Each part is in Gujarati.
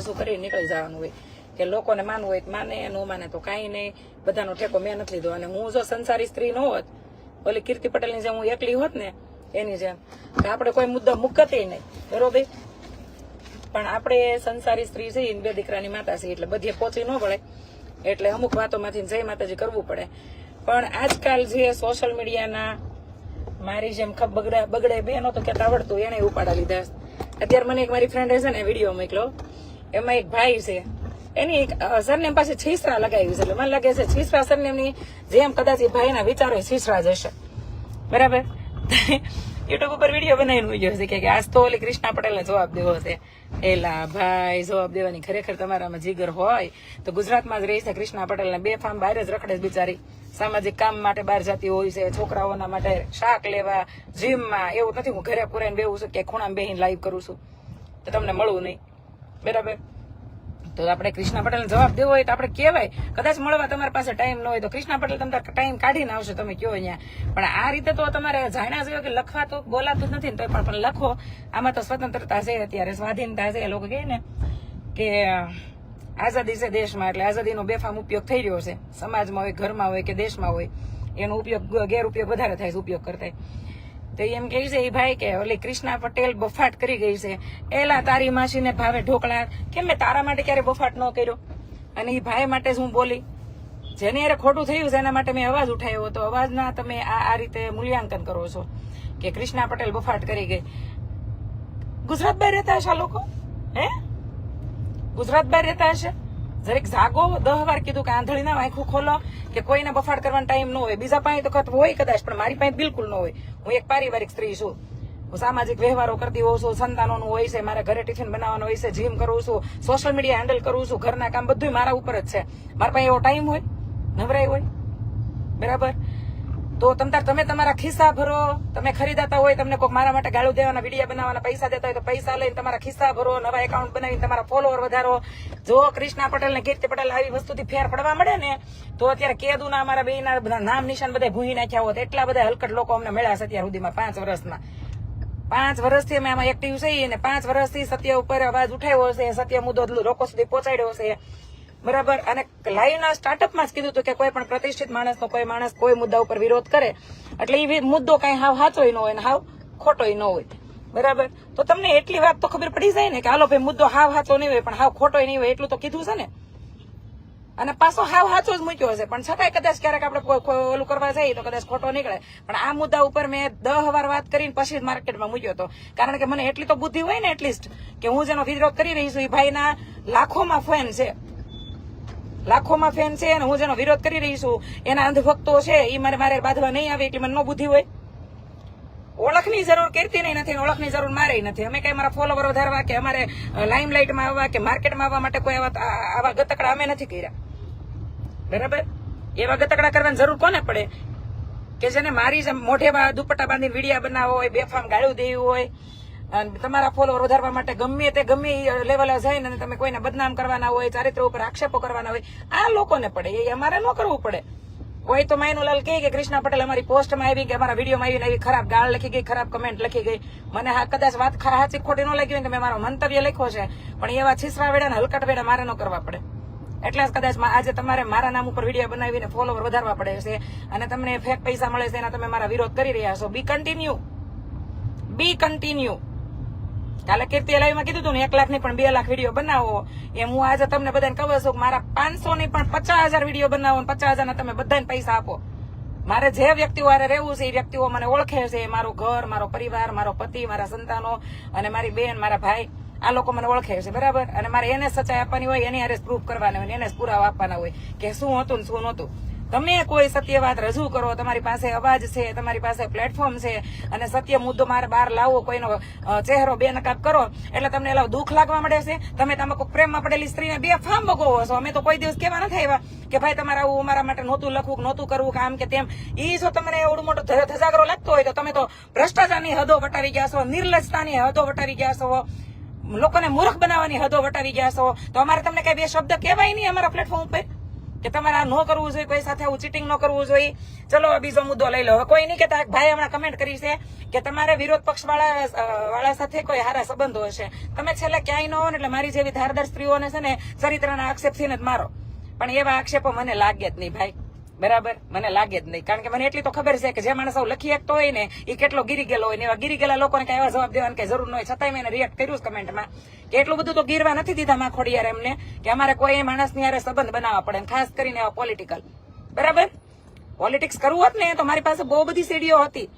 રજૂ કરી નીકળી જવાનું હોય. કે લોકોને માનવું હોય તો માને, ન માને તો કાંઈ નહીં. બધાનો ઠેકો મેં નથી લીધો. અને હું જો સંસારી સ્ત્રી ન હોત, ઓલી કીર્તિ પટેલની જેમ હું એકલી હોત ને, એની જેમ, તો આપણે કોઈ મુદ્દો મુકતે નહીં. બરોબર? પણ આપણે સંસારી સ્ત્રી છે બે દીકરાની માતા છે એટલે બધી પહોંચી ન પડે એટલે અમુક વાતોમાંથી જય માતાજી કરવું પડે. પણ આજકાલ જે સોશિયલ મીડિયાના મારી જેમ ખબ બગડે બગડે બે નતો કેતા આવડતું એને ઉપાડા લીધા. અત્યારે મને એક મારી ફ્રેન્ડે છે ને વીડિયો મોકલો એમાં એક ભાઈ છે. એની એક સરનેમ પાસે છીસરા લગાવી છે. એટલે મને લાગે છે છીસરા સરનેમની જેમ કદાચ એ ભાઈના વિચારો છીસરા જશે બરાબર? યુટ્યુબ ઉપર વીડિયો બનાવીને ગયો છે કે આજ તો ઓલી કૃષ્ણા પટેલને જવાબ દેવો છે. એલા ભાઈ, જવાબ દેવાની ખરેખર તમારામાં જીગર હોય તો ગુજરાતમાં જ રહી છે કૃષ્ણા પટેલને. બે ફાર્મ બહાર જ રખડે છે બિચારી. સામાજિક કામ માટે બહાર જતી હોય છે, છોકરાઓના માટે શાક લેવા જીમમાં એવું નથી. હું ઘરે પુરાઈને બેવું છું કે ખૂણામાં બેહીને લાઈવ કરું છું. તો તમને મળવું નહીં. બરાબર? તો આપણે કૃષ્ણ પટેલને જવાબ દેવો હોય તો આપણે કહેવાય. કદાચ મળવા તમારી પાસે ટાઈમ ન હોય તો કૃષ્ણ પટેલ તમારે ટાઈમ કાઢીને આવશે તમે કયો અહીંયા. પણ આ રીતે તો તમારે જાણ્યા જોઈએ કે લખવા તો બોલાતું જ નથી ને તો પણ લખો. આમાં તો સ્વતંત્રતા છે અત્યારે, સ્વાધીનતા છે લોકો કહે ને કે, આઝાદી છે દેશમાં, એટલે આઝાદીનો બેફામ ઉપયોગ થઈ રહ્યો છે. સમાજમાં હોય, ઘરમાં હોય કે દેશમાં હોય, એનો ઉપયોગ ગેરઉપયોગ વધારે થાય છે ઉપયોગ કરતા તો એમ કહે છે એ ભાઈ કે ઓલી કૃષ્ણા પટેલ બફાટ કરી ગઈ છે. એલા તારી માસીને ભાવે ઢોકળા. કેમ મેં તારા માટે ક્યારે બફાટ ન કર્યો? અને એ ભાઈ માટે હું બોલી, જેને યારે ખોટું થયું છે, એના માટે મેં અવાજ ઉઠાવ્યો હતો. અવાજના તમે આ આ રીતે મૂલ્યાંકન કરો છો કે કૃષ્ણા પટેલ બફાટ કરી ગઈ. ગુજરાત બહાર રહેતા હશે લોકો? હે? ગુજરાત બહાર રહેતા હશે? જરીક જાગો, દહ વાર કીધું કે આંધળી ના આંખું ખોલો, કે કોઈને બફાડ કરવાનો ટાઈમ ન હોય. બીજા પાસે તો ખત હોય કદાચ, પણ મારી પાસે બિલકુલ ન હોય. હું એક પારિવારિક સ્ત્રી છું. હું સામાજિક વ્યવહારો કરતી હોઉં છું, સંતાનોનું હોય છે, મારા ઘરે ટિફિન બનાવવાનું હોય છે જીમ કરું છું સોશિયલ મીડિયા હેન્ડલ કરું છું, ઘરના કામ બધું મારા ઉપર જ છે. મારા પાસે એવો ટાઈમ હોય નવરાઈ હોય. બરાબર? તો તમ તાર તમે તમારા ખિસ્સા ભરો. તમે ખરીદાતા હોય તમને કોઈ મારા માટે ગાળું દેવાના, વિડીયા બનાવવાના, પૈસા દેતા હોય તો પૈસા લઈને તમારા ખિસ્સા ભરો, નવા એકાઉન્ટ બનાવીને તમારા ફોલોવર વધારો. જો કૃષ્ણા પટેલ ને કીર્તિ પટેલ આવી વસ્તુથી ફેર પડવા મળે ને, તો અત્યારે કેદુના અમારા બે ના બધા નામ નિશાન બધા ભૂહી નાખ્યા હોત. એટલા બધા હલકટ લોકો અમને મળ્યા છે અત્યાર સુધીમાં, પાંચ વર્ષમાં. પાંચ વર્ષથી અમે આમાં એક્ટિવ છીએ અને પાંચ વર્ષથી સત્ય ઉપર અવાજ ઉઠાવ્યો છે સત્ય મુદ્દો લોકો સુધી પહોંચાડ્યો છે બરાબર? અને લાઈવના સ્ટાર્ટઅપમાં જ કીધું હતું કે કોઈ પણ પ્રતિષ્ઠિત માણસનો કોઈ માણસ કોઈ મુદ્દા ઉપર વિરોધ કરે, એટલે એ મુદ્દો કઈ હાવ સાચોય ન હોય ને હાવ ખોટોય ન હોય. બરાબર? તો તમને એટલી વાત તો ખબર પડી જાય ને કે હાલો ભાઈ મુદ્દો હાવ હાચો નહીં હોય, પણ હાવ ખોટોય નહીં હોય, એટલું તો કીધું છે ને. અને પાછો હાવ હાચો જ મૂક્યો હશે, પણ છતાંય કદાચ ક્યારેક આપણે ઓલું કરવા જઈએ તો કદાચ ખોટો નીકળે. પણ આ મુદ્દા ઉપર મેં દહ વાર વાત કરીને પછી જ માર્કેટમાં મૂક્યો હતો. કારણ કે મને એટલી તો બુદ્ધિ હોય ને એટલીસ્ટ, કે હું જેનો વિરોધ કરી રહી છું એ ભાઈના લાખોમાં ફેન છે. લાખોમાં ફેન છે અને હું જેનો વિરોધ કરી રહી છું, એના અંધભક્તો છે એ મારે મારે બાંધવા નહીં આવે એટલી મને ન બુદ્ધિ હોય. ઓળખની જરૂર કરતી નહીં નથી ઓળખની જરૂર મારે નથી. અમે કઈ મારા ફોલોવર વધારવા કે અમારે લાઇમ લાઇટમાં આવવા કે માર્કેટમાં આવવા માટે કોઈ આવા આવા ગતકડા અમે નથી કર્યા. બરાબર? એવા ગતકડા કરવાની જરૂર કોને પડે? કે જેને મારી મોઢે દુપટ્ટા બાંધીને વિડીયા બનાવવો હોય, બેફામ ગાળું દેવી હોય તમારા ફોલોવર વધારવા માટે ગમે તે ગમે લેવલે જઈને અને તમે કોઈને બદનામ કરવાના હોય, ચારિત્ર ઉપર આક્ષેપો કરવાના હોય, આ લોકોને પડે, એ અમારે ન કરવું પડે. કોઈ તો માયનુલાલ કહે કે કૃષ્ણા પટેલ અમારી પોસ્ટમાં આવી કે અમારા વિડીયોમાં આવીને આવી ખરાબ ગાળ લખી ગઈ, ખરાબ કમેન્ટ લખી ગઈ. મને હા કદાચ વાત હાચી ખોટી ન લાગી હોય કે મેં મારો મંતવ્ય લખ્યો છે, પણ એવા છીસરા વેડા ને હલકટ વેડા મારે ન કરવા પડે. એટલે જ કદાચ આજે તમારે મારા નામ ઉપર વીડિયો બનાવીને ફોલોવર વધારવા પડે છે અને તમને ફેક પૈસા મળે છે એના તમે મારા વિરોધ કરી રહ્યા છો. બી કન્ટિન્યુ બી કન્ટિન્યુ કાલે કીર્તિ લાઈવમાં કીધું હતું ને, એક લાખની પણ બે લાખ વીડિયો બનાવો. એમ હું આજે તમને બધાને કહું છું મારા પાંચસો ની પણ પચાસ હજાર વીડિયો બનાવો પચાસ હજાર તમે બધાને પૈસા આપો. મારે જે વ્યક્તિઓ હારે રહેવું છે, એ વ્યક્તિઓ મને ઓળખે છે. મારું ઘર, મારો પરિવાર, મારો પતિ, મારા સંતાનો અને મારી બેન, મારા ભાઈ, આ લોકો મને ઓળખે છે, બરાબર? અને મારે એને સચ્ચાઈ આપવાની હોય, એની હારે પ્રૂફ કરવાના હોય એને જ પુરાવા આપવાના હોય કે શું હતું ને શું નહોતું. તમે કોઈ સત્ય વાત રજૂ કરો, તમારી પાસે અવાજ છે, તમારી પાસે પ્લેટફોર્મ છે, અને સત્ય મુદ્દો મારે બહાર લાવો, કોઈનો ચહેરો બે નકાબ કરો, એટલે તમને એલા દુઃખ લાગવા મળે છે? તમે તમે કોઈ પ્રેમમાં પડેલી સ્ત્રીને બે ફામ ભોગવો છો. અમે તો કોઈ દિવસ કેવા નથી આવ્યા કે ભાઈ તમારે આવું અમારા માટે નહોતું લખવું, નહોતું કરવું, કે આમ કે તેમ. એ જો તમને એવડું મોટો ધજાગરો લાગતો હોય તો તમે તો ભ્રષ્ટાચારની હદો વટાવી ગયા છો, નિર્લજતાની હદો વટાવી ગયા છો, લોકોને મૂર્ખ બનાવવાની હદો વટાવી ગયા છો. તો અમારે તમને કઈ બે શબ્દ કહેવાય નહીં અમારા પ્લેટફોર્મ ઉપર? કે તમારે આ ન કરવું જોઈએ, કોઈ સાથે આવું ચીટિંગ ન કરવું જોઈએ. ચલો બીજો મુદ્દો લઈ લો. કોઈ નહીં કેતા ભાઈ, હમણાં કમેન્ટ કરી છે કે તમારે વિરોધ પક્ષ વાળા સાથે કોઈ સારા સંબંધો હશે. તમે છેલ્લે ક્યાંય ન હો ને એટલે મારી જેવી ધારદાર સ્ત્રીઓને છે ને ચરિત્રના આક્ષેપથી જ મારો. પણ એવા આક્ષેપો મને લાગે જ નહીં, ભાઈ. બરાબર? મને લાગે જ નહીં. કારણ કે મને એટલી તો ખબર છે કે જે માણસ લખી એકતો હોય ને એ કેટલો ગીરી ગયેલો હોય ને, એવા ગીરી ગયેલા લોકોને કઈ એવા જવાબ દેવાની કઈ જરૂર ન હોય. છતાંય મેં રિએક્ટ કર્યું કમેન્ટમાં કે એટલું બધું તો ગીરવા નથી દીધા માખોડી યાર એમને, કે અમારે કોઈ માણસની યારે સંબંધ બનાવવા પડે ખાસ કરીને એવા પોલિટિકલ બરાબર? પોલિટિક્સ કરવું હોત ને, તો મારી પાસે બહુ બધી સીડીઓ હતી.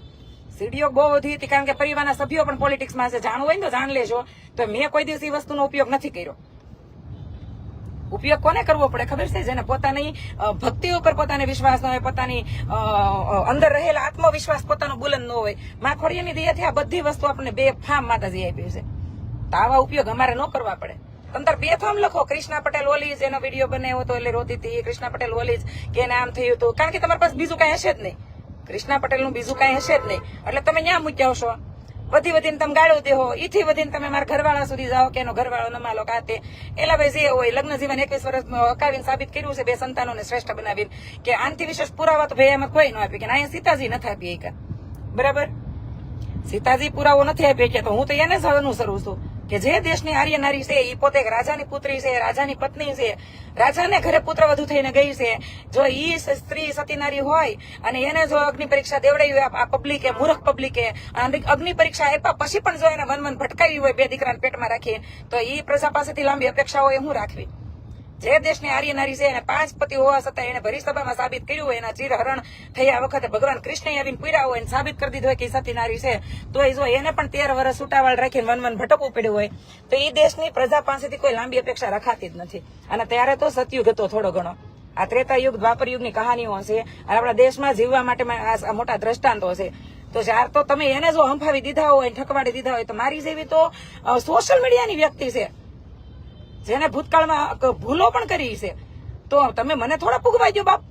સીડીઓ બહુ બધી હતી કારણ કે પરિવારના સભ્યો પણ પોલિટિક્સમાં છે જાણવું હોય ને તો જાણ લેજો. તો મેં કોઈ દિવસ એ વસ્તુનો ઉપયોગ નથી કર્યો. ઉપયોગ કોને કરવો પડે ખબર છે? જેને પોતાની ભક્તિ ઉપર પોતાને વિશ્વાસ ન હોય, પોતાની અંદર રહેલા આત્મવિશ્વાસ પોતાનો બુલંદ ન હોય. માં ખોડિયાની દયાથી આ બધી વસ્તુ આપણને બે ફામ માતાજી આપી છે. તો આવા ઉપયોગ અમારે ન કરવા પડે. અંદર બે ફોર્મ લખો. કૃષ્ણા પટેલ ઓલીજ એનો વીડિયો બનાવ્યો હતો એટલે રોતી હતી કૃષ્ણા પટેલ ઓલીજ કે એને આમ થયું હતું. કારણ કે તમારી પાસે બીજું કઈ હશે જ નહીં. કૃષ્ણા પટેલનું બીજું કઈ હશે જ નહીં. એટલે તમે ન્યા મૂક્યા આવશો વધી વધીને તમે ગાળો દેહો ઈથી વધીને તમે મારા ઘરવાળા સુધી જાઓ કે એનો ઘરવાળો નમાલો કાતે. એલા ભાઈ જે હોય, લગ્ન જીવન એકવીસ વર્ષ હકાવીને સાબિત કર્યું છે બે સંતાનોને શ્રેષ્ઠ બનાવીને કે આનથી વિશેષ પુરાવા તો ભાઈ એમાં કોઈ ન આપી કે અહીંયા સીતાજી નથી આપી બરાબર? સીતાજી પુરાવો નથી આપી કે તો હું તો એને જ અનુસરું છું. કે જે દેશની આર્ય નારી છે એ પોતે રાજાની પુત્રી છે, રાજાની પત્ની છે. રાજાને ઘરે પુત્ર વધુ થઈને ગઈ છે. જો ઈ સ્ત્રી સતી નારી હોય, અને એને જો અગ્નિ પરીક્ષા દેવડાવી હોય, આ પબ્લિકે, મૂર્ખ પબ્લિકે અગ્નિ પરીક્ષા આપ્યા પછી પણ જો એને વન વન ભટકાવી હોય બે દીકરાને પેટમાં રાખી તો ઈ પ્રજા પાસેથી લાંબી અપેક્ષાઓ હોય હું રાખવી. જે દેશની આર્ય નારી છે, એને પાંચ પતિ હોવા છતાં એને ભરી સભામાં સાબિત કર્યું હોય, એના ચીર હરણ થયા વખતે ભગવાન કૃષ્ણ આવીને પૂર્યા હોય સાબિત કરી દીધું હોય કે સતી નારી છે. તો એ જો એને પણ તેર વર્ષ સુટાવાળ રાખીને વન વન ભટકવું પડ્યું હોય, તો એ દેશની પ્રજા પાસેથી કોઈ લાંબી અપેક્ષા રખાતી જ નથી. અને ત્યારે તો સતયુગ હતો થોડો ઘણો. આ ત્રેતા યુગ દ્વાપર યુગની કહાનીઓ છે અને આપણા દેશમાં જીવવા માટે આ મોટા દ્રષ્ટાંતો છે તો જ્યાર તો તમે એને જો હંફાવી દીધા હોય, ઠકવાડી દીધા હોય, તો મારી જેવી તો સોશિયલ મીડિયાની વ્યક્તિ છે. જેને ભૂતકાળમાં ભૂલો પણ કરી છે, તો તમે મને થોડા પુગવાઈ દો, બાપ.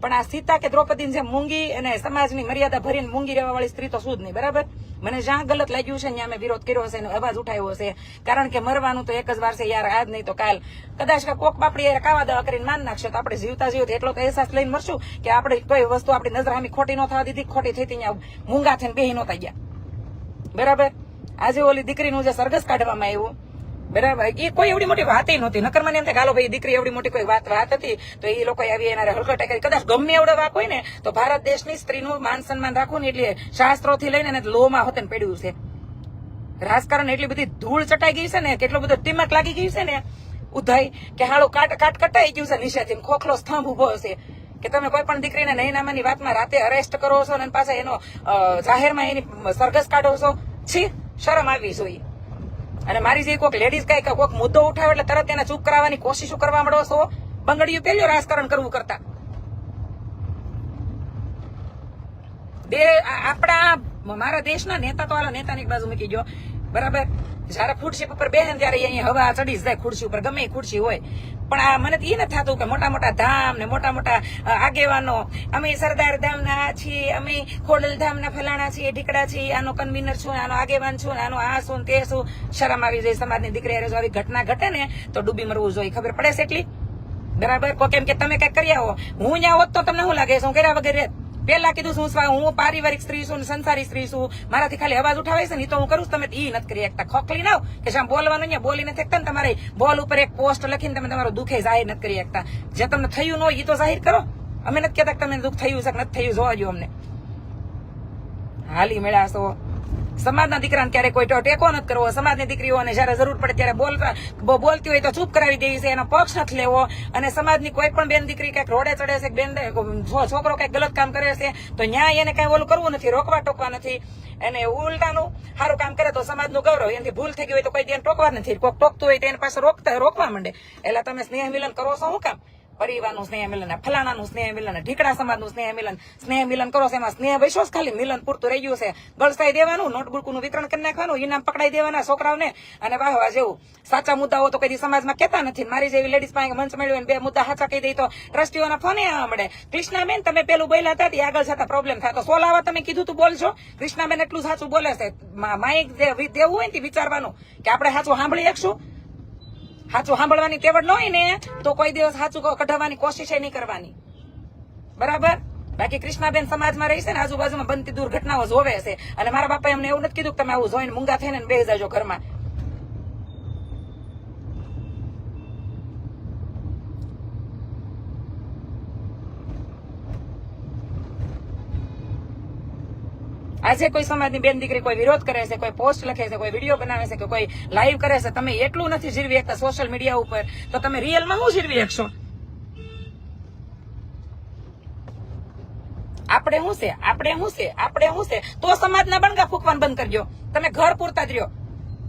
પણ આ સીતા કે દ્રૌપદી જે મૂંગી અને સમાજની મર્યાદા ભરીને મૂંગી રહેવા વાળી સ્ત્રી તો શું જ નહીં, બરાબર? મને જ્યાં ગલત લાગ્યું છે, ત્યાં મેં વિરોધ કર્યો છે એનો અવાજ ઉઠાવ્યો છે. કારણ કે મરવાનું તો એક જ વાર છે, યાર, આજ નહીં તો કાલ. કદાચ કોક બાપડી યાર કાવા દવા કરીને માન નાખશે, તો આપણે જીવતા જીવત એટલો તો અહેસાસ લઈને મરશું કે આપણે કોઈ વસ્તુ આપણી નજર સામે ખોટી ન થવા દીધી, ખોટી થઈ ત્યાં મૂંગા થઈને બેહી નહોતા ગયા. બરાબર? આજે ઓલી દીકરીનું જે સરઘસ કાઢવામાં આવ્યું બરાબર? એ કોઈ એવડી મોટી વાત નહોતી. નકર મને એમ ગાલો ભાઈ દીકરી એવડી મોટી કોઈ વાત વાત હતી, તો એ લોકો આવી એના હલકટ કરી. કદાચ ગમે એવડો વાક ને, તો ભારત દેશની સ્ત્રીનું માન સન્માન રાખવું ને એટલે શાસ્ત્રોથી લઈને લોમાં હોતન પડ્યું છે. રાજકારણ એટલી બધી ધૂળ ચટાઈ ગઈ છે ને, કેટલો બધો ટીમક લાગી ગઈ છે ને, ઉધાઈ, કે હાળો કાટ કાટ કટાઈ ગયું છે નિશાથી ખોખલો સ્તંભ ઊભો હશે. કે તમે કોઈ પણ દીકરીને નહીં નામાની વાતમાં રાતે અરેસ્ટ કરો છો અને પાછા એનો જાહેરમાં એની સરઘસ કાઢો છો? છી, શરમ આવવી જોઈએ અને મારી જે કોઈક લેડીઝ કઈ કોઈક મુદ્દો ઉઠાવે એટલે તરત એને ચૂપ કરાવવાની કોશિશો કરવા માંડો છો? બંગડીયું પેલું રાજકારણ કરવું કરતા. આપણા, મારા દેશના નેતા તો હાલો નેતાની બાજુ મૂકી ગયો. બરાબર? જયારે ખુરશી ઉપર બેસે ત્યારે અહીંયા હવા ચડી જાય, ખુરશી ઉપર ગમે ખુરશી હોય. પણ આ મને એ નથી થતું કે મોટા મોટા ધામ ને મોટા મોટા આગેવાનો, અમે સરદાર ધામના છીએ, અમે ખોડલ ધામના ફલાણા છીએ, ઢીકડા છીએ, આનો કન્વીનર છું, આનો આગેવાન છું, આનો આ શું તે શું શરમ આવી જાય, સમાજની દીકરી જો આવી ઘટના ઘટે ને, તો ડૂબી મરવું જોઈએ. ખબર પડે છે એટલી? બરાબર? કો કેમ કે, તમે કઈ કરી આવો. હું ત્યાં હોત તો તમને શું લાગે? શું કર્યા વગર પેલા કીધું શું હું પારિવારિક સ્ત્રી છું સંસારી સ્ત્રી છું. મારાથી ખાલી અવાજ ઉઠાવે છે ને તો હું કરું તમે ઈ નથી કરી એકતા ખોખલી ના કે જ્યાં બોલવાનું ને બોલી નથી એકતા ને તમારે બોલ ઉપર એક પોસ્ટ લખીને તમે તમારું દુઃખે જાહેર નથી કરી એકતા જે તમને થયું ન હોય ઈ તો જાહેર કરો. અમે નથી કહેતા તમને દુઃખ થયું છે કે નથી થયું, જોવા જો અમને. હાલી મેળા છો. સમાજના દીકરાને ક્યારે કોઈ ટેકો નથી કરવો. સમાજની દીકરીઓને જયારે જરૂર પડે ત્યારે બોલતા બોલતી હોય તો ચૂપ કરાવી દેવી છે, એનો પક્ષ નથી લેવો. અને સમાજની કોઈ પણ બેન દીકરી કંઈક રોડે ચડે છે, બેન છોકરો કંઈક ગલત કામ કરે છે, તો ન્યાય એને કઈ ઓલું કરવું નથી, રોકવા ટોકવા નથી. એને ઉલટાનું સારું કામ કરે તો સમાજનું ગૌરવ. એનાથી ભૂલ થઈ ગઈ હોય તો કોઈ દેન ટોકવા નથી. કોઈક ટોકતું હોય તો એને પાસે રોકતા રોકવા માંડે. એટલે તમે સ્નેહ મિલન કરો છો, શું કામ? પરિવારનું સ્નેહ મિલન, ફલાણાનું સ્નેહ મિલન ઢીકડા સમાજનું સ્નેહ મિલન સ્નેહ મિલન કરો એમાં. સ્નેહ વૈશો ખાલી મિલન પૂરતું રહી ગયું છે. ગળસાઈ દેવાનું, નોટબુકનું વિતરણ કરી નાખવાનું ઇનામ પકડાઈ દેવાના છોકરાઓને. અને વાહ વાહ, જેવું. સાચા મુદ્દાઓ તો કદી સમાજમાં કહેતા નથી. મારી જેવી લેડીઝ પાસે મંચ મળ્યો બે મુદ્દા સાચા કહી દઈ તો ટ્રસ્ટીઓના ફોને આવવા મળે. કૃષ્ણાબેન, તમે પેલું બોલ્યા હતા આગળ જતા પ્રોબ્લેમ થાય. તો સોલાવા તમે કીધું તું બોલશો કૃષ્ણાબેન એટલું સાચું બોલે છે. માઇક દેવું હોય ને વિચારવાનું. કે આપણે સાચું સાંભળી શકશું? સાચું સાંભળવાની તેવડ ન હોય ને, તો કોઈ દિવસ સાચું કઢાવવાની કોશિશ નહીં કરવાની. બરાબર? બાકી કૃષ્ણાબેન સમાજમાં રહી છે ને, આજુબાજુમાં બનતી દુર્ઘટનાઓ જોવે છે. અને મારા બાપા એમને એવું નથી કીધું કે તમે આવું જોઈને મૂંગા થઈને બે જાજો ઘરમાં. આજે કોઈ સમાજની બેન દીકરી કોઈ વિરોધ કરે છે, કોઈ પોસ્ટ લખે છે, કોઈ વીડિયો બનાવે છે કે કોઈ લાઈવ કરે છે, તમે એટલું નથી જીરવી શકતા સોશિયલ મીડિયા ઉપર, તો તમે રિયલમાં શું જીરવી શકશો આપણે શું છે? આપણે શું છે? આપણે શું છે? તો સમાજના બણગા ફૂંકવાનું બંધ કરજો. તમે ઘર પૂરતા જ રહ્યો.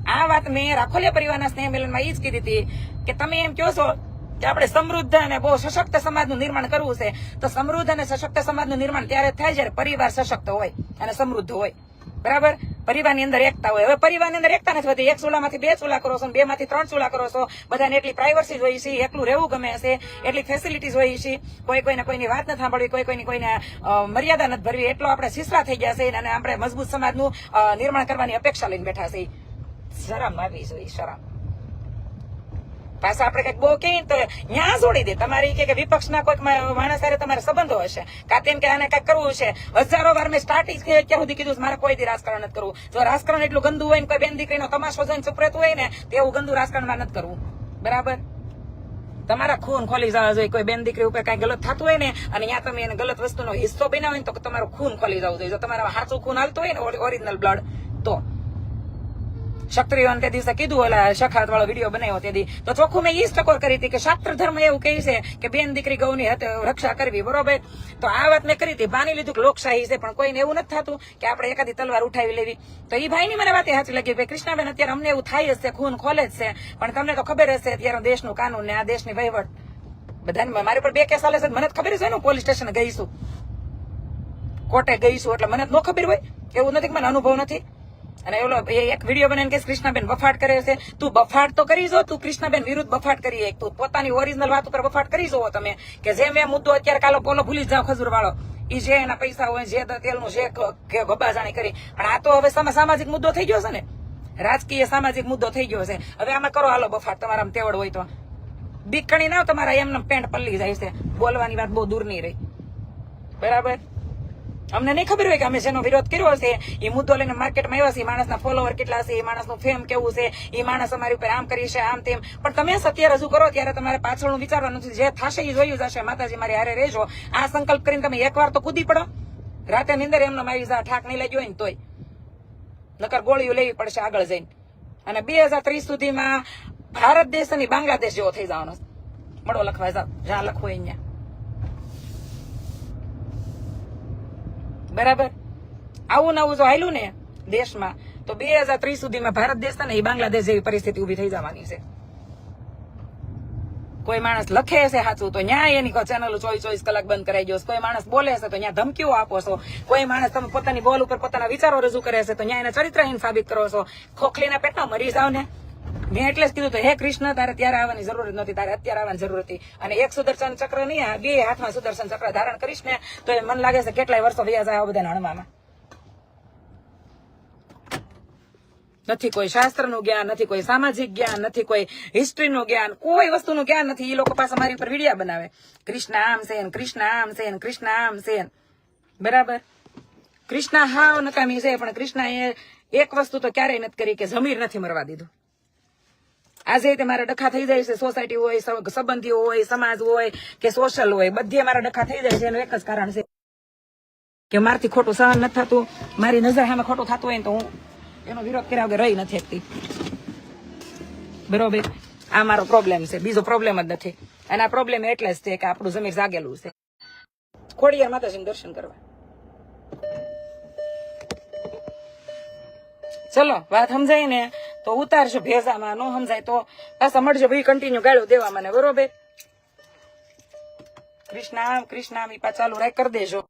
આ વાત મેં રાખોલિયા પરિવારના સ્નેહ મિલનમાં એ જ કીધી હતી કે તમે એમ કહો છો કે આપણે સમૃદ્ધ અને બહુ સશક્ત સમાજનું નિર્માણ કરવું છે. તો સમૃદ્ધ અને સશક્ત સમાજનું નિર્માણ ત્યારે થાય જ્યારે પરિવાર સશક્ત હોય. અને સમૃદ્ધ હોય. બરાબર? પરિવારની અંદર એકતા હોય. હવે પરિવારની અંદર એકતા નથી હોતી. એક ચૂલામાંથી બે ચૂલા કરો છો બે માંથી ત્રણ ચૂલા કરો છો. બધાને એટલી પ્રાઇવસી જોઈએ છે. એકલું રહેવું ગમે છે. એટલી ફેસિલિટીઝ હોય છે. કોઈ કોઈને કોઈની વાત નથી સાંભળવી, કોઈ કોઈની કોઈને મર્યાદા નથી ભરવી. એટલો આપણે શિસરા થઈ ગયા છે અને આપણે મજબૂત સમાજનું નિર્માણ કરવાની અપેક્ષા લઈને બેઠા છે. શરમ આવી જોઈએ શરમ. પાછા આપણે કંઈક બહુ કહીએ તો ન્યા છોડી દે. તમારી કે વિપક્ષના કોઈક માણસ સાથે તમારે સંબંધો હશે. કાતેમ કે આને કંઈક કરવું છે. હજારો વાર મેં સ્ટાર્ટિંગ ક્યાં સુધી કીધું મારે કોઈ દી રાજકારણ નથી કરવું. જો રાજકારણ એટલું ગંદુ હોય ને કોઈ બેન દીકરીનો તમાશો જોઈને ચૂપ હોય ને, તેવું ગંદુ રાજકારણમાં નથી કરવું. બરાબર? તમારા ખૂન ખોલી જવા જોઈએ. કોઈ બેન દીકરી ઉપર કઈ ગલત થતું હોય ને, અને ત્યાં તમે એને ગલત વસ્તુનો હિસ્સો બનાવો ને, તો તમારું ખૂન ખોલી જવું જોઈએ. જો તમારા હાચું ખૂન હાલતું હોય ને ઓરિજિનલ બ્લડ તો. ક્ષત્રિયોને તે દિવસે કીધું ઓલા શખાત વાળો વીડિયો બનાવ્યો તે તો ચોખ્ખું મેં ઈ ટકોર કરી હતી કે શાસ્ત્ર ધર્મ એવું કહે છે કે બેન દીકરી ગૌની રક્ષા કરવી, બરોબર? તો આ વાત મેં કરી હતી. માની લીધું કે લોકશાહી છે, પણ કોઈને એવું નથી થતું કે આપણે એકાદી તલવાર ઉઠાવી લેવી. તો એ ભાઈની મને વાત સાચી લાગી ભાઈ કૃષ્ણાબેન અત્યારે અમને એવું થાય જ છે, ખૂન ખોલે જ છે. પણ તમને તો ખબર હશે અત્યારે દેશનું કાનૂન ને આ દેશની વહીવટ. બધાને મારી પર બે કેસ આલે છે મને ખબર છે ને પોલીસ સ્ટેશન ગઈશું કોર્ટે ગઈશું એટલે મને ન ખબર હોય. એવું નથી કે મને અનુભવ નથી. અને ઓલો એક વીડિયો બનાવીને કે કૃષ્ણાબેન બફાટ કરે છે. તું બફાટ તો કરી જો, તું કૃષ્ણાબેન વિરુદ્ધ બફાટ કરી તું પોતાની ઓરિજિનલ વાત ઉપર બફાટ કરી જોવો તમે. કે જે મેં મુદ્દો અત્યારે કાલો પોલો ભૂલી જાઓ ખજૂર વાળો ઈ જે એના પૈસા હોય, જે તેલનું, જે ગબ્બા જાણી કરી. પણ આ તો હવે સામા- સામાજિક મુદ્દો થઈ ગયો છે ને. રાજકીય સામાજિક મુદ્દો થઈ ગયો છે. હવે આમાં કરો હાલો બફાટ તમારા તેવડ હોય તો. બીકણી ના તમારા એમને પેન્ટ પલ્લી જાય છે. બોલવાની વાત બહુ દૂર નહીં રહી. બરાબર? અમને નહીં ખબર હોય કે અમે જેનો વિરોધ કર્યો હશે. એ મુદ્દો લઈને માર્કેટમાં આવ્યા છે એ માણસના ફોલોવર કેટલા છે એ માણસનું ફેમ કેવું છે એ માણસ અમારી ઉપર આમ કરી છે, આમ તેમ. પણ તમે સત્ય રજૂ કરો ત્યારે તમારે પાછળનું વિચારવાનું છે, જે થશે એ જોયું જશે માતાજી મારી હારે રહેજો. આ સંકલ્પ કરીને તમે એકવાર તો કૂદી પડો. રાતે નિંદર એમને મારી ઠાક નહીં લાગ્યો હોય ને તોય. નકર ગોળીઓ લેવી પડશે આગળ જઈને. અને બે હજાર ત્રીસ સુધીમાં ભારત દેશ અને બાંગ્લાદેશ જેવો થઈ જવાનો. મળો લખવા જાઓ જ્યાં લખવું અહીંયા. બરાબર? આવું નવું જો હાલ્યું ને દેશમાં, તો બે સુધીમાં ભારત દેશ ને એ બાંગ્લાદેશ જેવી પરિસ્થિતિ ઊભી થઈ જવાની છે. કોઈ માણસ લખે છે સાચું, તો ન્યાય એની ચેનલ ચોવીસ ચોવીસ કલાક બંધ કરાઈ ગયો કોઈ માણસ બોલે છે, તો ત્યાં ધમકીઓ આપો છો. કોઈ માણસ તમે પોતાની બોલ ઉપર પોતાના વિચારો રજૂ કરે છે, તો ત્યાં એને ચરિત્રહીન સાબિત કરો છો. ખોખલીના પેટમાં મરી જાવ ને. મેં એટલે જ કીધું તો હે કૃષ્ણ, તારે ત્યારે આવવાની જરૂર નથી તારે અત્યારે આવવાની જરૂર હતી. અને એક સુદર્શન ચક્ર નહીં બે હાથમાં સુદર્શન ચક્ર ધારણ કરીશ ને, તો એ મને લાગે છે કેટલાય વર્ષો વ્યાજ જાય આ બધાને હણવામાં. નથી કોઈ શાસ્ત્રનું જ્ઞાન, નથી કોઈ સામાજિક જ્ઞાન, નથી કોઈ હિસ્ટ્રીનું જ્ઞાન, કોઈ વસ્તુનું જ્ઞાન નથી. એ લોકો પાસે મારી ઉપર વિડીયા બનાવે. કૃષ્ણ આમ છે ને, કૃષ્ણ આમ છે ને, કૃષ્ણ આમ છે બરાબર? કૃષ્ણ હાવ નકામી છે, પણ કૃષ્ણ એ એક વસ્તુ તો ક્યારેય નથી કરી કે જમીર નથી મરવા દીધું. આજે મારા ડખા થઈ જાય છે સોસાયટી હોય સંબંધીઓ હોય, સમાજ હોય, કે સોશિયલ હોય, બધે મારા ડખા થઈ જાય છે, એનું એક જ કારણ છે કે મારથી ખોટું સહન નથી થતું. મારી નજર સામે ખોટું થતું હોય તો હું એનો વિરોધ કર્યા વગર રહી નથી શકતી. બરોબર? આ મારો પ્રોબ્લેમ છે. બીજો પ્રોબ્લેમ જ નથી. અને આ પ્રોબ્લેમ એટલે જ છે કે આપણું જમીર જાગેલું છે. ખોડિયાર માતાજીનું દર્શન કરવા. ચલો, વાત સમજાય ને? તો ઉતારજો ભેજામાં, ન સમજાય તો પાછા મળજો ભાઈ કન્ટિન્યુ ગાળો દેવા મને, બરોબર? કૃષ્ણ આમ કૃષ્ણ આમ ચાલુ રાખ, કરી દેજો.